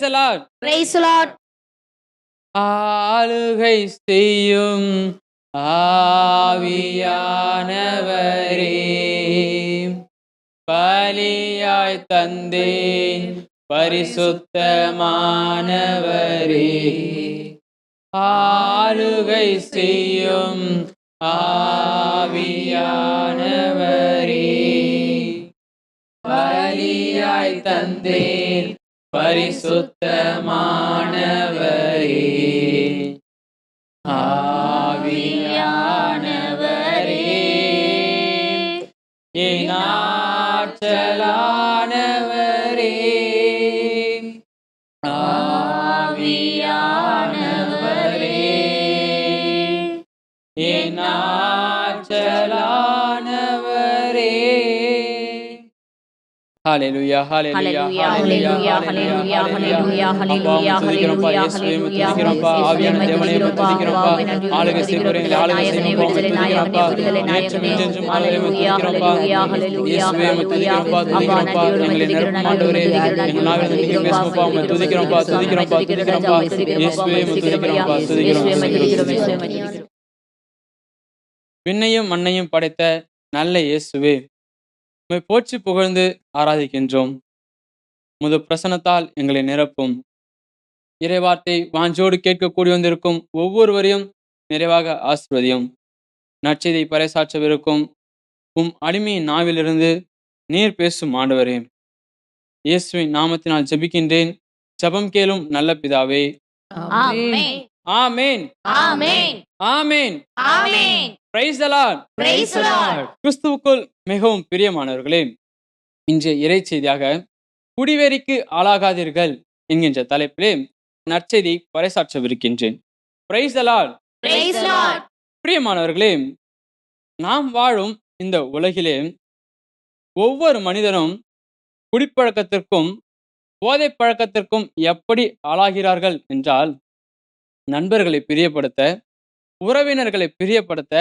lord. Praise the Lord. ஆளுகை செய்யும் ஆவியானவரே பலியாய் தந்தேன் பரிசுத்தமானவரே ஆளுகை செய்யும் ஆவியானவரே பலியாய் தந்தேன் பரிசுத்தமா. ஹalleluya ஹalleluya Hallelujah, hallelujah, hallelujah, hallelujah, hallelujah, hallelujah, துதிக்கிறோம்ப்பா ஆவியான தேவனே துதிக்கிறோம்ப்பா ஆளுகை செய்பவரே ஆளுகை உம்மை துதிக்கிறோம்ப்பா நேற்றும் இன்றும் ஆளுகை துதிக்கிறோம்ப்பா இயேசுவே உம்மை துதிக்கிறோம்ப்பா துதிக்கிறோம்ப்பா எங்களை நிரப்பும் ஆண்டவரே எங்கள் நாவில் துதிக்க பேசுவோம்ப்பா உம்மை துதிக்கிறோம்ப்பா துதிக்கிறோம்ப்பா துதிக்கிறோம்ப்பா இயேசுவே உம்மை துதிக்கிறோம்ப்பா துதிக்கிறோம் விண்ணையும் மண்ணையும் படைத்த நல்ல இயேசுவே உம்மை போற்றி புகழ்ந்து ஆராதிக்கின்றோம். முது பிரசனத்தால் எங்களை நிரப்பும். இறைவார்த்தை வாஞ்சோடு கேட்கக்கூடி வந்திருக்கும் ஒவ்வொருவரையும் நிறைவாக ஆசிர்வதியும். நற்செய்தி பறைசாற்றவிருக்கும். உம் அடிமையின் நாவிலிருந்து நீர் பேசும் ஆண்டவரே. இயேசுவின் நாமத்தினால் ஜெபிக்கின்றேன். ஜெபம் கேளும் நல்ல பிதாவே. Amen. ஆமேன். Amen. ஆமேன். கிறிஸ்துவுக்குள் மிகவும் பிரியமானவர்களே இன்றைய இறை செய்தியாக குடிவெறிக்கு ஆளாகாதீர்கள் என்கின்ற தலைப்பிலே நற்செய்தி பறைசாற்றவிருக்கின்றேன். பிரியமானவர்களே நாம் வாழும் இந்த உலகிலே ஒவ்வொரு மனிதனும் குடிப்பழக்கத்திற்கும் போதைப் பழக்கத்திற்கும் எப்படி ஆளாகிறார்கள் என்றால் நண்பர்களை பிரியப்படுத்த உறவினர்களை பிரியப்படுத்த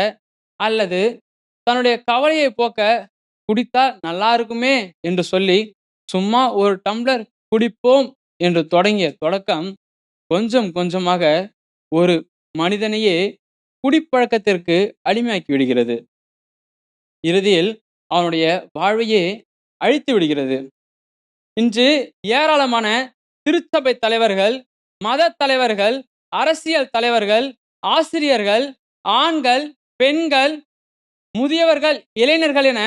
அல்லது தன்னுடைய கவலையை போக்க குடித்தால் நல்லா இருக்குமே என்று சொல்லி சும்மா ஒரு டம்ளர் குடிப்போம் என்று தொடங்கிய தொடக்கம் கொஞ்சம் கொஞ்சமாக ஒரு மனிதனையே குடிப்பழக்கத்திற்கு அடிமையாக்கி விடுகிறது. இறுதியில் அவனுடைய வாழ்வையே அழித்து விடுகிறது. இன்று ஏராளமான திருச்சபை தலைவர்கள் மத தலைவர்கள் அரசியல் தலைவர்கள் ஆசிரியர்கள் ஆண்கள் பெண்கள் முதியவர்கள் இளைஞர்கள் என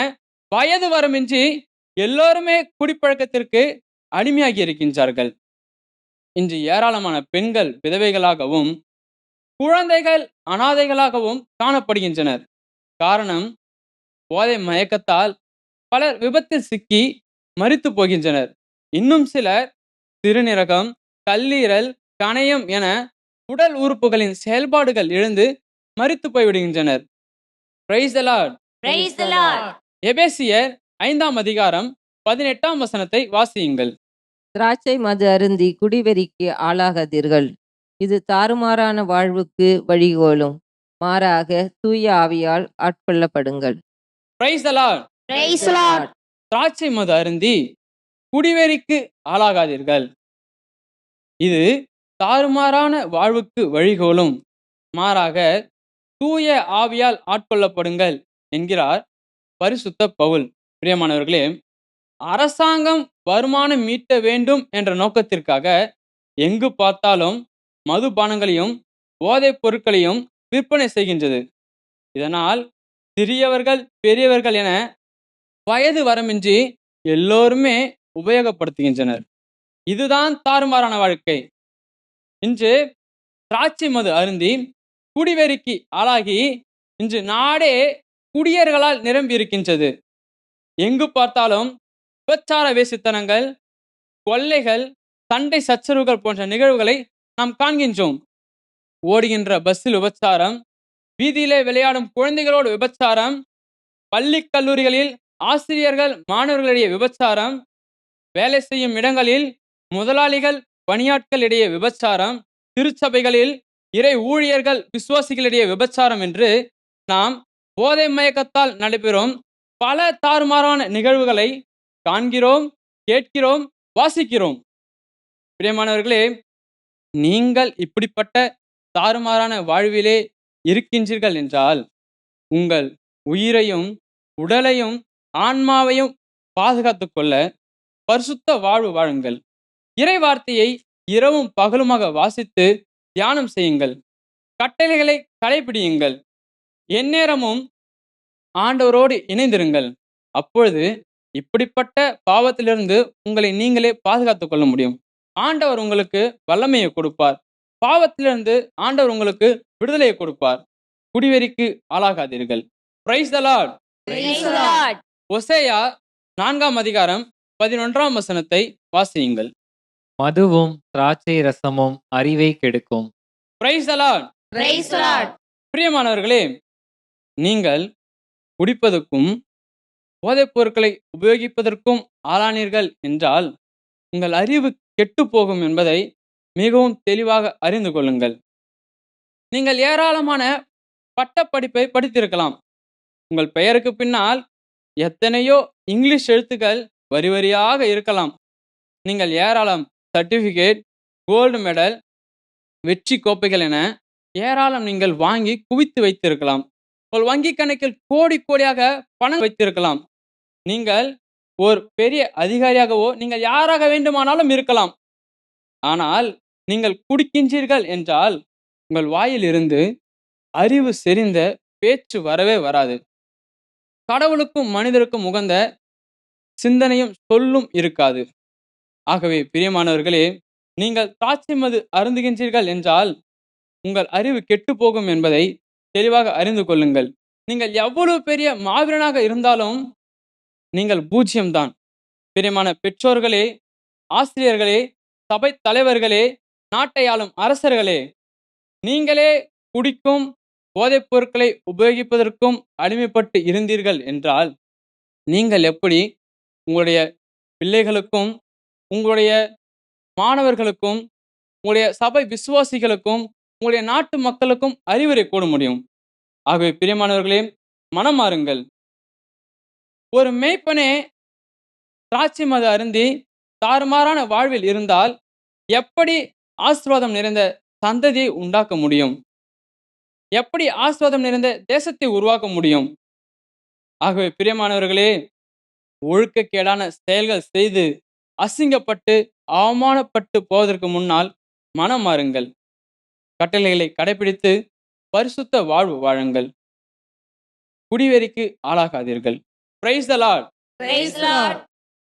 வயது வரமின்றி எல்லோருமே குடிப்பழக்கத்திற்கு அடிமையாகி இருக்கின்றார்கள். இன்று ஏராளமான பெண்கள் விதவைகளாகவும் குழந்தைகள் அனாதைகளாகவும் காணப்படுகின்றனர். காரணம் போதை மயக்கத்தால் பலர் விபத்தில் சிக்கி மறித்து போகின்றனர். இன்னும் சிலர் சிறுநீரகம் கல்லீரல் கணையம் என உடல் உறுப்புகளின் செயல்பாடுகள் இழந்து மரித்து போய்விடுகின்றனர். Praise Praise the Lord. எபேசியர் ஐந்தாம் அதிகாரம் பதினெட்டாம் வசனத்தை வாசியுங்கள். திராட்சை மது அருந்தி குடிவெறிக்கு ஆளாகாதீர்கள். இது தாறுமாறான வாழ்வுக்கு வழிகோலும். மாறாக தூய ஆவியால் ஆட்கொள்ளப்படுங்கள். Praise Praise the Lord. திராட்சை மது அருந்தி குடிவெறிக்கு ஆளாகாதீர்கள். இது தாறுமாறான வாழ்வுக்கு வழிகோலும். மாறாக தூய ஆவியால் ஆட்கொள்ளப்படுங்கள் என்கிறார் பரிசுத்த பவுல். பிரியமானவர்களே அரசாங்கம் வருமானம் மீட்ட வேண்டும் என்ற நோக்கத்திற்காக எங்கு பார்த்தாலும் மதுபானங்களையும் போதைப் பொருட்களையும் விற்பனை செய்கின்றது. இதனால் சிறியவர்கள் பெரியவர்கள் என வயது வரமின்றி எல்லோருமே உபயோகப்படுத்துகின்றனர். இதுதான் தாறுமாறான வாழ்க்கை. இன்று திராட்சை மது அருந்தி குடிவெறிக்கு ஆளாகி இன்று நாடே குடியர்களால் நிரம்பி இருக்கின்றது எங்கு பார்த்தாலும் விபச்சார வேசித்தனங்கள் கொள்ளைகள் சண்டை சச்சரவுகள் போன்ற நிகழ்வுகளை நாம் காண்கின்றோம். ஓடுகின்ற பஸ்ஸில் விபச்சாரம் வீதியிலே விளையாடும் குழந்தைகளோடு விபச்சாரம் பள்ளி கல்லூரிகளில் ஆசிரியர்கள் மாணவர்களிடையே விபச்சாரம் வேலை செய்யும் இடங்களில் முதலாளிகள் பணியாட்களிடையே விபச்சாரம் திருச்சபைகளில் இறை ஊழியர்கள் விசுவாசிகளிடையே விபச்சாரம் என்று நாம் போதை மயக்கத்தால் நடைபெறும் பல தாறுமாறான நிகழ்வுகளை காண்கிறோம் கேட்கிறோம் வாசிக்கிறோம். பிரியமானவர்களே நீங்கள் இப்படிப்பட்ட தாறுமாறான வாழ்விலே இருக்கின்றீர்கள் என்றால் உங்கள் உயிரையும் உடலையும் ஆன்மாவையும் பாதுகாத்துக் கொள்ள பரிசுத்த வாழ்வு வாழுங்கள். இறை வார்த்தையை இரவும் பகலுமாக வாசித்து தியானம் செய்யுங்கள். கட்டளைகளை கடைபிடியுங்கள். எந்நேரமும் ஆண்டவரோடு இணைந்திருங்கள். அப்பொழுது இப்படிப்பட்ட பாவத்திலிருந்து உங்களை நீங்களே பாதுகாத்துக் கொள்ள முடியும். ஆண்டவர் உங்களுக்கு வல்லமையை கொடுப்பார். பாவத்திலிருந்து ஆண்டவர் உங்களுக்கு விடுதலையை கொடுப்பார். குடிவெறிக்கு ஆளாகாதீர்கள். பிரைஸ். ஒசேயா நான்காம் அதிகாரம் பதினொன்றாம் வசனத்தை வாசியுங்கள். மதுவும் திராட்சை ரசமும் அறிவை கெடுக்கும். Praise Lord. பிரியமானவர்களே நீங்கள் குடிப்பதற்கும் போதைப் பொருட்களை உபயோகிப்பதற்கும் ஆளானீர்கள் என்றால் உங்கள் அறிவு கெட்டுப் போகும் என்பதை மிகவும் தெளிவாக அறிந்து கொள்ளுங்கள். நீங்கள் ஏராளமான பட்டப்படிப்பை படித்திருக்கலாம். உங்கள் பெயருக்கு பின்னால் எத்தனையோ இங்கிலீஷ் எழுத்துக்கள் வரி வரியாக இருக்கலாம். நீங்கள் ஏராளம் சர்டிஃபிகேட் கோல்டு மெடல் வெற்றி கோப்பைகள் என ஏராளம் நீங்கள் வாங்கி குவித்து வைத்திருக்கலாம். உங்கள் வங்கி கணக்கில் கோடி கோடியாக பணம் வைத்திருக்கலாம். நீங்கள் ஒரு பெரிய அதிகாரியாகவோ நீங்கள் யாராக வேண்டுமானாலும் இருக்கலாம். ஆனால் நீங்கள் குடிக்கின்றீர்கள் என்றால் உங்கள் வாயிலிருந்து அறிவு செறிந்த பேச்சு வரவே வராது. கடவுளுக்கும் மனிதருக்கும் உகந்த சிந்தனையும் சொல்லும் இருக்காது. ஆகவே பிரியமானவர்களே நீங்கள் திராட்சை மது அருந்துகின்றீர்கள் என்றால் உங்கள் அறிவு கெட்டு போகும் என்பதை தெளிவாக அறிந்து கொள்ளுங்கள். நீங்கள் எவ்வளவு பெரிய மாவீரனாக இருந்தாலும் நீங்கள் பூஜ்ஜியம்தான் பிரியமான பெற்றோர்களே ஆசிரியர்களே சபை தலைவர்களே நாட்டை ஆளும் அரசர்களே நீங்களே குடிக்கும் போதைப் பொருட்களை உபயோகிப்பதற்கும் அடிமைப்பட்டு இருந்தீர்கள் என்றால் நீங்கள் எப்படி உங்களுடைய பிள்ளைகளுக்கும் உங்களுடைய மாணவர்களுக்கும் உங்களுடைய சபை விசுவாசிகளுக்கும் உங்களுடைய நாட்டு மக்களுக்கும் அறிவுரை கூற முடியும். ஆகவே பிரியமானவர்களே மனம் மாறுங்கள். ஒரு மேய்ப்பனே திராட்சை மது அருந்தி தாறுமாறான வாழ்வில் இருந்தால் எப்படி ஆசீர்வாதம் நிறைந்த சந்ததியை உண்டாக்க முடியும்? எப்படி ஆசீர்வாதம் நிறைந்த தேசத்தை உருவாக்க முடியும்? ஆகவே பிரியமானவர்களே ஒழுக்கக்கேடான செயல்கள் செய்து அசிங்கப்பட்டு அவமானப்பட்டு போவதற்கு முன்னால் மனம் மாறுங்கள். கட்டளைகளை கடைபிடித்து பரிசுத்த வாழ்வு வாழுங்கள். குடிவெறிக்கு ஆளாகாதீர்கள். Praise the Lord Praise the Lord.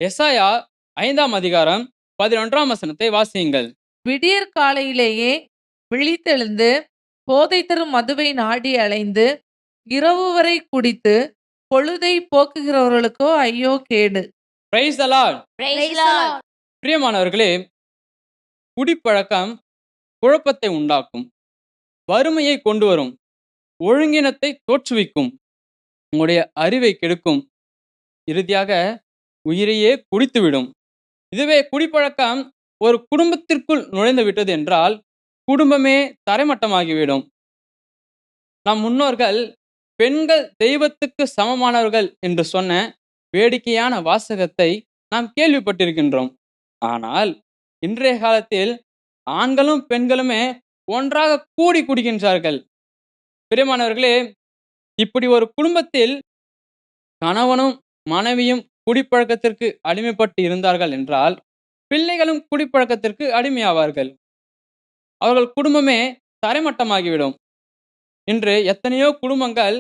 எசாயா ஐந்தாம் அதிகாரம் பதினொன்றாம் வசனத்தை வாசியுங்கள். விடியற் காலையிலேயே விழித்தெழுந்து போதை தரும் மதுவை நாடி அலைந்து இரவு வரை குடித்து பொழுதை போக்குகிறவர்களுக்கோ ஐயோ கேடு. பிரைஸ். பிரியமானவர்களே குடிப்பழக்கம் குழப்பத்தை உண்டாக்கும் வறுமையை கொண்டு வரும் ஒழுங்கினத்தை தோற்றுவிக்கும் உங்களுடைய அறிவை கெடுக்கும் இறுதியாக உயிரையே குடித்துவிடும். இதுவே குடிப்பழக்கம் ஒரு குடும்பத்திற்குள் நுழைந்து விட்டது என்றால் குடும்பமே தரைமட்டமாகிவிடும். நம் முன்னோர்கள் பெண்கள் தெய்வத்துக்கு சமமானவர்கள் என்று சொன்ன வேடிக்கையான வாசகத்தை நாம் கேள்விப்பட்டிருக்கின்றோம். ஆனால் இன்றைய காலத்தில் ஆண்களும் பெண்களுமே ஒன்றாக கூடி குடிக்கின்றார்கள். பிரியமானவர்களே இப்படி ஒரு குடும்பத்தில் கணவனும் மனைவியும் குடிப்பழக்கத்திற்கு அடிமைப்பட்டு இருந்தார்கள் என்றால் பிள்ளைகளும் குடிப்பழக்கத்திற்கு அடிமையாவார்கள். அவர்கள் குடும்பமே தரைமட்டமாகிவிடும். இன்று எத்தனையோ குடும்பங்கள்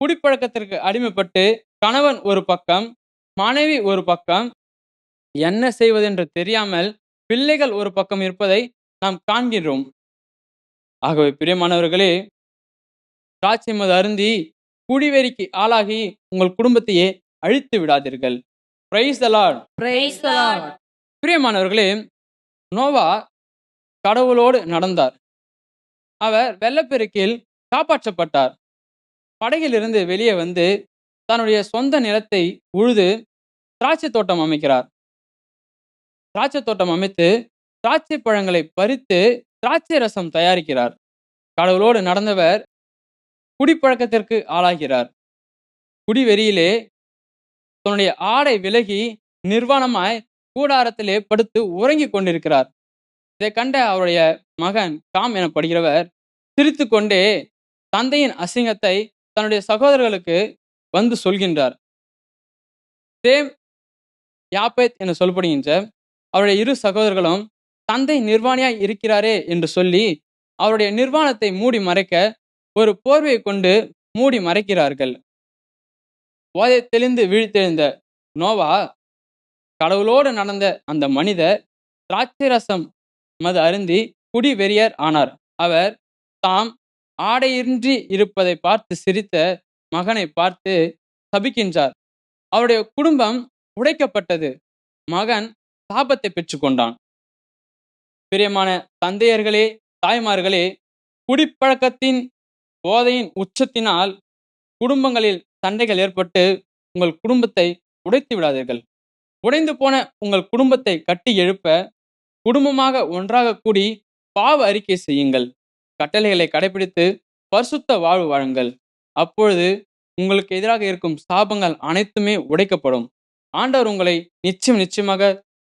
குடிப்பழக்கத்திற்கு அடிமைப்பட்டு கணவன் ஒரு பக்கம் மனைவி ஒரு பக்கம். என்ன செய்வதென்று தெரியாமல் பிள்ளைகள் ஒரு பக்கம் இருப்பதை நாம் காண்கின்றோம். ஆகவே பிரியமானவர்களே திராட்சை மது அருந்தி குடிவெறிக்கு ஆளாகி உங்கள் குடும்பத்தையே அழித்து விடாதீர்கள். பிரியமானவர்களே நோவா கடவுளோடு நடந்தார். அவர் வெள்ளப்பெருக்கில் காப்பாற்றப்பட்டார். படகிலிருந்து வெளியே வந்து தன்னுடைய சொந்த நிலத்தை உழுது திராட்சை தோட்டம் அமைக்கிறார். திராட்சை தோட்டம் அமைத்து திராட்சை பழங்களை பறித்து திராட்சை ரசம் தயாரிக்கிறார். கடவுளோடு நடந்தவர் குடிப்பழக்கத்திற்கு ஆளாகிறார். குடிவெறியிலே தன்னுடைய ஆடை விலகி நிர்வாணமாய் கூடாரத்திலே படுத்து உறங்கி கொண்டிருக்கிறார். இதை கண்ட அவருடைய மகன் காம் எனப்படுகிறவர் சிரித்து கொண்டே தந்தையின் அசிங்கத்தை தன்னுடைய சகோதரர்களுக்கு வந்து சொல்கின்றார். சேம் யாப்பேத் என சொல்லப்படுகின்ற அவருடைய இரு சகோதரர்களும் தந்தை நிர்வாணியாய் இருக்கிறாரே என்று சொல்லி அவருடைய நிர்வாணத்தை மூடி மறைக்க ஒரு போர்வையை கொண்டு மூடி மறைக்கிறார்கள். போதை தெளிந்து விழித்தெழுந்த நோவா கடவுளோடு நடந்த அந்த மனிதர் திராட்சரசம் மது அருந்தி குடி வெறியர் ஆனார். அவர் தாம் ஆடையின்றி இருப்பதை பார்த்து சிரித்த மகனை பார்த்து சபிக்கின்றார். அவருடைய குடும்பம் உடைக்கப்பட்டது. மகன் சாபத்தை பெற்றுக்கொண்டான். பிரியமான தந்தையர்களே தாய்மார்களே குடிப்பழக்கத்தின் போதையின் உச்சத்தினால் குடும்பங்களில் சண்டைகள் ஏற்பட்டு உங்கள் குடும்பத்தை உடைத்து விடாதீர்கள். உடைந்து போன உங்கள் குடும்பத்தை கட்டி எழுப்ப குடும்பமாக ஒன்றாக கூடி பாவ அறிக்கை செய்யுங்கள். கட்டளைகளை கடைபிடித்து பரிசுத்த வாழ்வு வாழுங்கள். அப்பொழுது உங்களுக்கு எதிராக இருக்கும் சாபங்கள் அனைத்துமே உடைக்கப்படும். ஆண்டவர் உங்களை நிச்சயம் நிச்சயமாக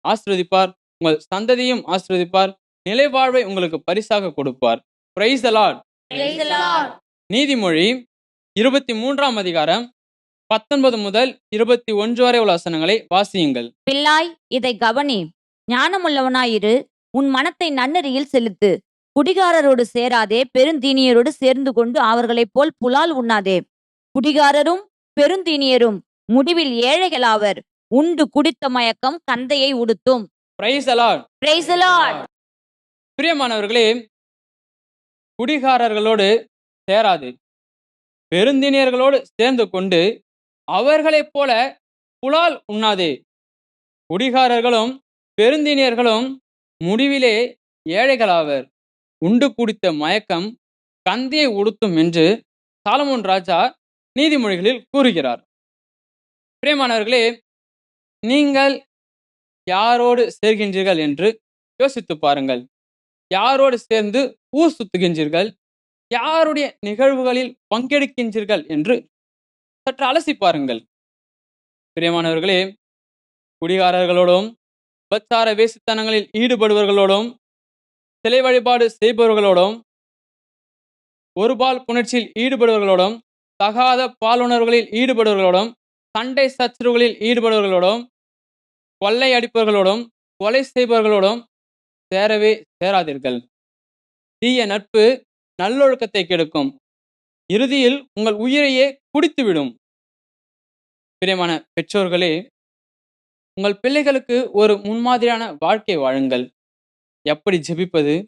ஆசீர்வதிப்பார். உங்கள் சந்ததியும் ஆசீர்வதிப்பார். நிலை வாழ்வை உங்களுக்கு பரிசாக கொடுப்பார். Praise Lord Praise the Lord. நீதிமொழி இருபத்தி மூன்றாம் அதிகாரம் பத்தொன்பது முதல் இருபத்தி ஒன்று வரை உள்ள வசனங்களை வாசியுங்கள். பிள்ளாய் இதை கவனி. ஞானமுள்ளவனாயிரு. உன் மனத்தை நன்னெறியில் செலுத்து. குடிகாரரோடு சேராதே பெருந்தீனியரோடு சேர்ந்து கொண்டு அவர்களைப் போல் புலால் உண்ணாதே. குடிகாரரும் பெருந்தீனியரும் முடிவில் ஏழைகளாவர் உண்டு குடித்த மயக்கம் கந்தையை உடுத்தும். பிரியமானவர்களே குடிகாரர்களோடு சேராது. பெருந்தினியர்களோடு சேர்ந்து கொண்டு அவர்களைப் போல புலால் உண்ணாதே. குடிகாரர்களும் பெருந்தினியர்களும் முடிவிலே ஏழைகளாவர் உண்டு குடித்த மயக்கம் கந்தியை உடுத்தும் என்று சாலமோன் ராஜா நீதிமொழிகளில் கூறுகிறார். பிரியமானவர்களே நீங்கள் யாரோடு சேர்கின்றீர்கள் என்று யோசித்து பாருங்கள். யாரோடு சேர்ந்து ஊர் சுத்துகின்றீர்கள்? யாருடைய நிகழ்வுகளில் பங்கெடுக்கின்றீர்கள் என்று சற்று அலசி பாருங்கள். பிரியமானவர்களே குடிகாரர்களோடும் உபச்சார வேசித்தனங்களில் ஈடுபடுபவர்களோடும் சிலை வழிபாடு செய்பவர்களோடும் ஒருபால் புணர்ச்சியில் ஈடுபடுபவர்களோடும் தகாத பாலுணர்வுகளில் ஈடுபடுபவர்களோடும் சண்டை சச்சரவுகளில் ஈடுபடுபவர்களோடும் கொள்ளை அடிப்பவர்களோடும் கொலை செய்பவர்களோடும் சேரவே சேராதீர்கள். தீய நட்பு நல்லொழுக்கத்தை கெடுக்கும். இறுதியில் உங்கள் உயிரையே குடித்துவிடும். பிரியமான பெற்றோர்களே உங்கள் பிள்ளைகளுக்கு ஒரு முன்மாதிரியான வாழ்க்கை வாழுங்கள். எப்படி ஜெபிப்பது?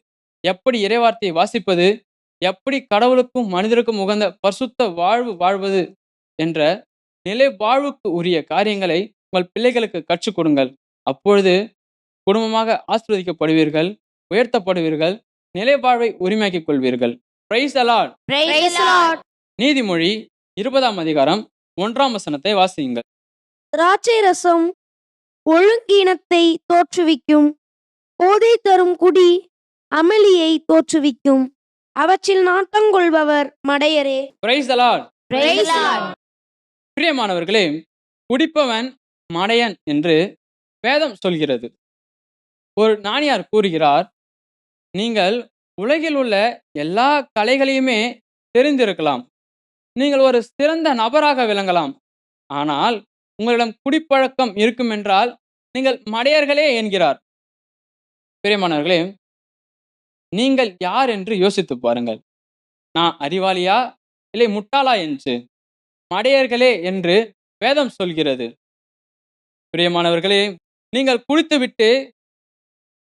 எப்படி இறைவார்த்தையை வாசிப்பது? எப்படி கடவுளுக்கும் மனிதருக்கும் உகந்த பரிசுத்த வாழ்வு வாழ்வது? என்ற நிலை வாழ்வுக்கு உரிய காரியங்களை உங்கள் பிள்ளைகளுக்கு கற்றுக் கொடுங்கள். அப்பொழுது குடும்பமாக ஆசீர்வதிக்கப்படுவீர்கள் உயர்த்தப்படுவீர்கள் நிலை வாழ்வை உரிமையாக்கிக் கொள்வீர்கள். Praise the Lord Praise the Lord. நீதிமொழி இருபதாம் அதிகாரம் ஒன்றாம் வசனத்தை வாசியுங்கள். திராட்சை ரசம் ஒழுங்கீனத்தை தோற்றுவிக்கும் போதை தரும் குடி அமளியை தோற்றுவிக்கும். அவற்றில் நாட்டங்கொள்பவர் மடையரே. பிரியமானவர்களே குடிப்பவன் மடையன் என்று வேதம் சொல்கிறது. ஒரு நாணியார் கூறுகிறார் நீங்கள் உலகில் உள்ள எல்லா கலைகளையுமே தெரிந்திருக்கலாம். நீங்கள் ஒரு சிறந்த நபராக விளங்கலாம். ஆனால் உங்களிடம் குடிப்பழக்கம் இருக்கும் என்றால் நீங்கள் மடையர்களே என்கிறார். பிரியமானவர்களே நீங்கள் யார் என்று யோசித்து பாருங்கள். நான் அறிவாளியா இல்லை முட்டாளா என்று? மடையர்களே என்று வேதம் சொல்கிறது. பிரியமானவர்களே நீங்கள் குடித்துவிட்டு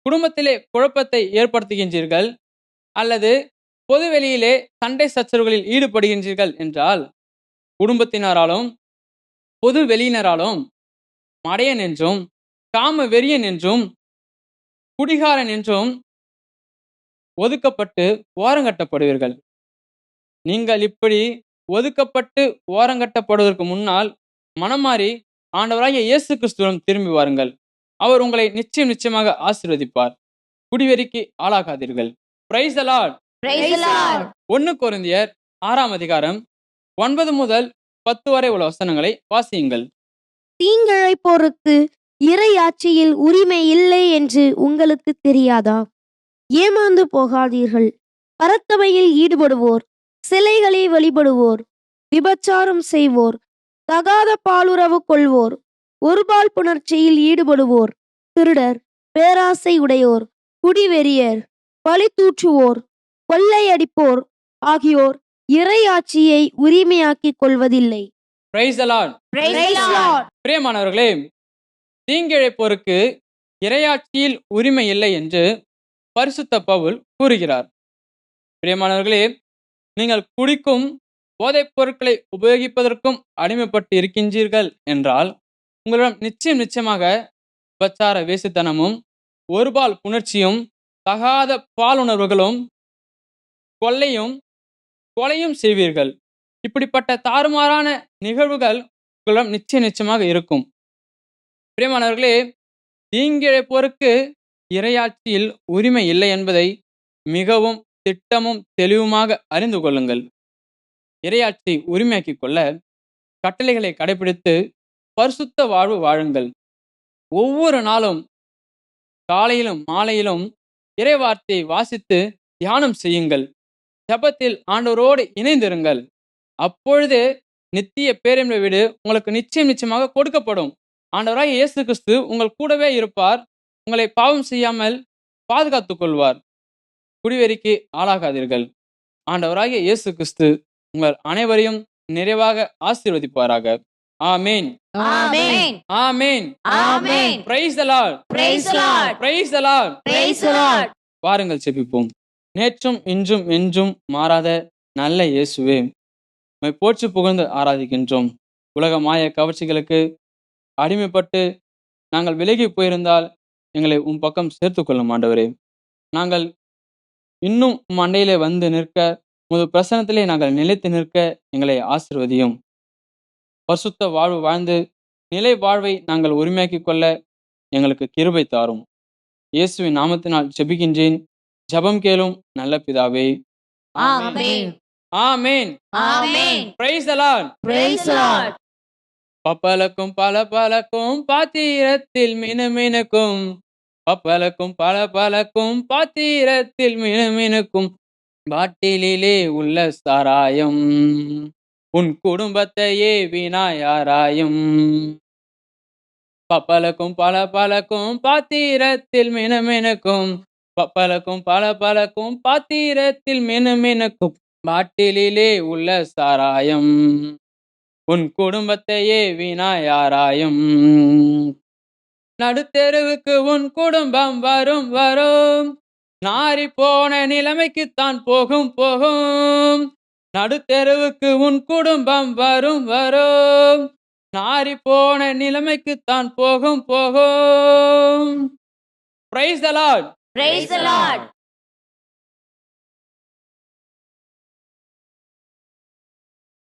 குடும்பத்திலே குழப்பத்தை ஏற்படுத்துகின்றீர்கள் அல்லது பொதுவெளியிலே சண்டை சச்சரவுகளில் ஈடுபடுகின்றீர்கள் என்றால் குடும்பத்தினராலும் பொது வெளியினராலும் மடையன் என்றும் காம வெறியன் என்றும் குடிகாரன் என்றும் ஒதுக்கப்பட்டு ஓரங்கட்டப்படுவீர்கள் நீங்கள் இப்படி ஒதுக்கப்பட்டு ஓரங்கட்டப்படுவதற்கு முன்னால் மனம் மாறி ஆண்டவராகிய இயேசு கிறிஸ்துவிடம் திரும்பி வாருங்கள். அவர் உங்களை நிச்சயம் நிச்சயமாக ஆசீர்வதிப்பார். குடிவெறிக்கு ஆளாகாதீர்கள். பிரைஸ். ஒன்னு கொரிந்தியர் ஆறாம் அதிகாரம் ஒன்பது முதல் பத்து வரை உள்ள வசனங்களை வாசியுங்கள். தீங்கிழைப்போருக்கு இறை ஆட்சியில் உரிமை இல்லை என்று உங்களுக்கு தெரியாதா? ஏமாந்து போகாதீர்கள். பரத்தமையில் ஈடுபடுவோர் சிலைகளை வழிபடுவோர் விபச்சாரம் செய்வோர் தகாத பாலுறவு கொள்வோர் ஒருபால் புணர்ச்சியில் ஈடுபடுவோர் திருடர் பேராசை உடையோர் குடிவெறியர் பழி தூற்றுவோர் கொள்ளையடிப்போர் ஆகியோர் இறையாட்சியை உரிமையாக்கிக் கொள்வதில்லை. Praise the Lord Praise the Lord. பிரியமானவர்களே தீங்கிழைப்போருக்கு இரையாட்சியில் உரிமை இல்லை என்று பரிசுத்த பவுல் கூறுகிறார். பிரியமானவர்களே நீங்கள் குடிக்கும் போதைப் பொருட்களை உபயோகிப்பதற்கும் அடிமைப்பட்டு இருக்கின்றீர்கள் என்றால் உங்களிடம் நிச்சயம் நிச்சயமாக உபச்சார வேசித்தனமும் ஒருபால் புணர்ச்சியும் தகாத பாலுணர்வுகளும் கொள்ளையும் கொலையும் செய்வீர்கள். இப்படிப்பட்ட தாறுமாறான நிகழ்வுகள் உங்களிடம் நிச்சயம் நிச்சயமாக இருக்கும். பிரியமானவர்களே தீங்கிழைப்போருக்கு இரையாட்சியில் உரிமை இல்லை என்பதை மிகவும் திட்டமும் தெளிவுமாக அறிந்து கொள்ளுங்கள். இரையாட்சி உரிமையாக்கிக் கொள்ள கட்டளைகளை கடைபிடித்து பரிசுத்த வாழ்வு வாழுங்கள். ஒவ்வொரு நாளும் காலையிலும் மாலையிலும் இறைவார்த்தையை வாசித்து தியானம் செய்யுங்கள். ஜபத்தில் ஆண்டவரோடு இணைந்திருங்கள். அப்பொழுது நித்திய பேரின்ப வீடு உங்களுக்கு நிச்சயம் நிச்சயமாக கொடுக்கப்படும். ஆண்டவராய் இயேசு கிறிஸ்து உங்கள் கூடவே இருப்பார் உங்களை பாவம் செய்யாமல் பாதுகாத்துக் கொள்வார் குடிவெறிக்கு ஆளாகாதீர்கள். ஆண்டவராகிய இயேசு கிறிஸ்து உங்கள் அனைவரையும் நிறைவாக ஆசீர்வதிப்பாராக. ஆமேன். Amen. ஆமேன். Amen. Praise the Lord Praise the Lord. Praise the Lord. வாருங்கள் செபிப்போம். நேற்றும் இன்றும் என்றும் மாறாத நல்ல இயேசுவே உம்மை போற்றி புகழ்ந்து ஆராதிக்கின்றோம். உலக மாய கவர்ச்சிகளுக்கு அடிமைப்பட்டு நாங்கள் விலகி போயிருந்தால் எங்களை உம் பக்கம் சேர்த்துக் கொள்ளும் ஆண்டவரே. நாங்கள் இன்னும் உம் அண்டையிலே வந்து நிற்க உமது பிரசனத்திலே நாங்கள் நிலைத்து நிற்க எங்களை ஆசிர்வதியும். பரிசுத்த வாழ்வு வாழ்ந்து நிலை வாழ்வை நாங்கள் உரிமையாக்கிக் கொள்ள எங்களுக்கு கிருபை தாரும். இயேசுவின் நாமத்தினால் ஜெபிக்கின்றேன். ஜெபம் கேளும் நல்ல பிதாவே. Amen. ஆமேன். Amen. Praise the Lord Praise the Lord. பப்பலக்கும் பல பலக்கும் பாத்திரத்தில் மினுமினுக்கும். பப்பலக்கும் பல பலக்கும் பாத்திரத்தில் மினுமினுக்கும். பாட்டிலிலே உள்ள சாராயம் உன் குடும்பத்தையே வினாயாராயும் பப்பலக்கும் பல பலக்கும் பாத்திரத்தில் மினுமினுக்கும். பப்பலக்கும் பல பலக்கும் பாத்திரத்தில் மினுமினுக்கும். பாட்டிலிலே உள்ள சாராயம் உன் குடும்பத்தையே வீணாயாராயும் நடுத்தெருவுக்கு உன் குடும்பம் வரும் வரும். நாரி போன நிலைமைக்கு தான் போகும் போகும். நடுத்தெருவுக்கு உன் குடும்பம் வரும் வரும். நாரி போன நிலைமைக்குத்தான் போகும் போகும். Praise the Lord praise the Lord.